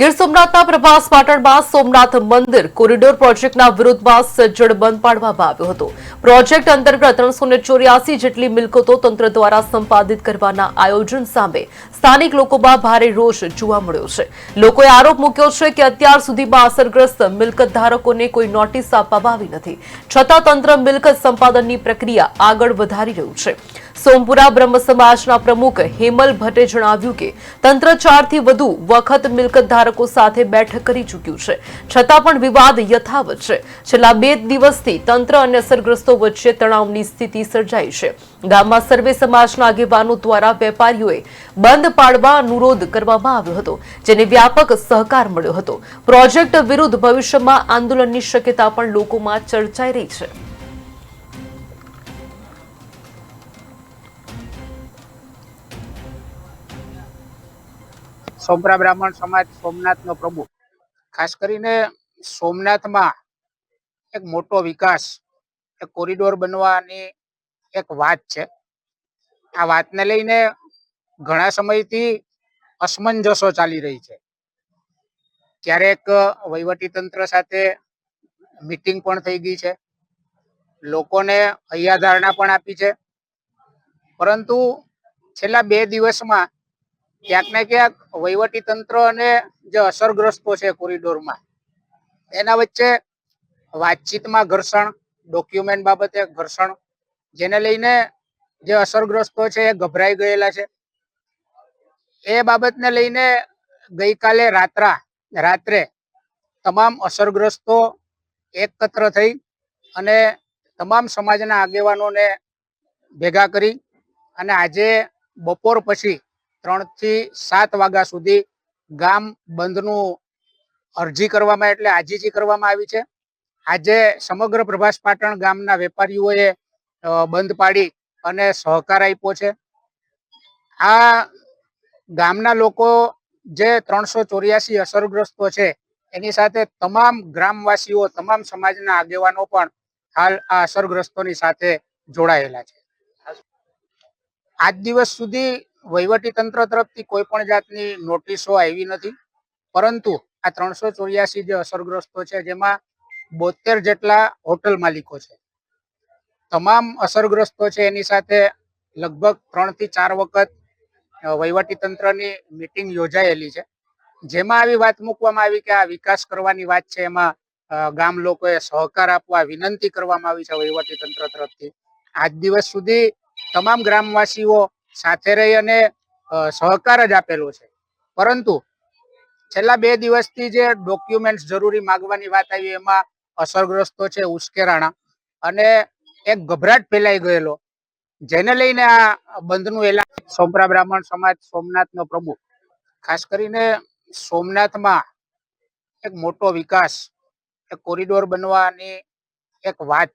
ગીર સોમનાથના પ્રભાસ પાટણમાં સોમનાથ મંદિર કોરિડોર પ્રોજેક્ટના વિરોધમાં સજ્જડ બંધ પાડવામાં આવ્યો હતો. પ્રોજેક્ટ અંતર્ગત ત્રણસો જેટલી મિલકતો તંત્ર દ્વારા સંપાદિત કરવાના આયોજન સામે સ્થાનિક લોકોમાં ભારે રોષ જોવા મળ્યો છે. લોકોએ આરોપ મૂક્યો છે કે અત્યાર સુધીમાં અસરગ્રસ્ત મિલકત ધારકોને કોઈ નોટિસ આપવામાં આવી નથી. છતાં તંત્ર મિલકત સંપાદનની પ્રક્રિયા આગળ વધારી રહ્યું છે. સોમપુરા બ્રહ્મ સમાજના પ્રમુખ હેમલ ભટ્ટે જણાવ્યું કે તંત્ર ચારથી વધુ વખત મિલકત ધારકો સાથે બેઠક કરી ચૂક્યું છે. છતાં પણ વિવાદ યથાવત છે. છેલ્લા બે દિવસથી તંત્ર અને અસરગ્રસ્તો વચ્ચે તણાવની સ્થિતિ સર્જાઈ છે. ગામમાં સર્વે સમાજના આગેવાનો દ્વારા વેપારીઓએ બંધ પાડવા અનુરોધ કરવામાં આવ્યો હતો, જેને વ્યાપક સહકાર મળ્યો હતો. પ્રોજેક્ટ વિરુદ્ધ ભવિષ્યમાં આંદોલનની શક્યતા પણ લોકોમાં ચર્ચાઈ રહી છે. સોમરા બ્રાહ્મણ સમાજ સોમનાથનો પ્રભુ ખાસ કરીને સોમનાથમાં એક મોટો વિકાસ, એક કોરિડોર બનવાની એક વાત છે. આ વાતને લઈને ઘણા સમયથી અસમંજસો ચાલી રહી છે. ક્યારેક તંત્ર સાથે મીટિંગ પણ થઈ ગઈ છે. લોકોને હૈયા ધારણા પણ આપી છે. પરંતુ છેલ્લા બે દિવસમાં ક્યાંક ને ક્યાંક વહીવટી તંત્ર અને જે અસરગ્રસ્તો છે કોરિડોરમાં. એના વચ્ચે વાતચીતમાં ઘર્ષણ, ડોક્યુમેન્ટ બાબતે ઘર્ષણ, જેને લઈને જે અસરગ્રસ્તો છે એ ગભરાઈ ગયેલા છે. એ બાબતને લઈને ગઈકાલે રાત્રા, રાત્રે તમામ અસરગ્રસ્તો એકત્ર થઈ અને તમામ સમાજના આગેવાનોને ભેગા કરી અને આજે બપોર પછી ત્રણથી સાત વાગ્યા સુધી ગામ બંધનું અરજી કરવામાં એટલે આજીજી કરવામાં આવી છે. આજે સમગ્ર પ્રભાસ પાટણ ગામના વેપારીઓએ બંધ પાડી અને સહકાર આપ્યો છે. આ ગામના લોકો જે ત્રણસો ચોર્યાસી અસરગ્રસ્તો છે, એની સાથે તમામ ગ્રામવાસીઓ, તમામ સમાજના આગેવાનો પણ હાલ આ અસરગ્રસ્તોની સાથે જોડાયેલા છે. આજ દિવસ સુધી વહીવટી તંત્ર તરફથી કોઈ પણ જાતની નોટિસો આવી નથી. પરંતુ આ ત્રણસો ચોર્યાસી જે અસરગ્રસ્તો છે, જેમાં બોતેર જેટલા હોટલ માલિકો છે. તમામ અસરગ્રસ્તો છે, એની સાથે લગભગ ત્રણથી ચાર વખત વહીવટી તંત્રની મિટિંગ યોજાયેલી છે. જેમાં આવી વાત મૂકવામાં આવી કે આ વિકાસ કરવાની વાત છે, એમાં ગામ લોકોએ સહકાર આપવા વિનંતી કરવામાં આવી છે વહીવટી તંત્ર તરફથી. આજ દિવસ સુધી તમામ ગ્રામવાસીઓ સાથે રહી અને સહકાર જ આપેલો છે. પરંતુ છેલ્લા બે દિવસથી જે ડોક્યુમેન્ટ્સ જરૂરી માગવાની વાત આવી એમાં અસરગ્રસ્તો છે ઉશ્કેરાણા અને એક ગભરાટ ફેલાઈ ગયેલો. જેને લઈને આ બંધનું એલાન સોમરા બ્રાહ્મણ સમાજ સોમનાથનો પ્રમુખ, ખાસ કરીને સોમનાથમાં એક મોટો વિકાસ, એક કોરિડોર બનવાની એક વાત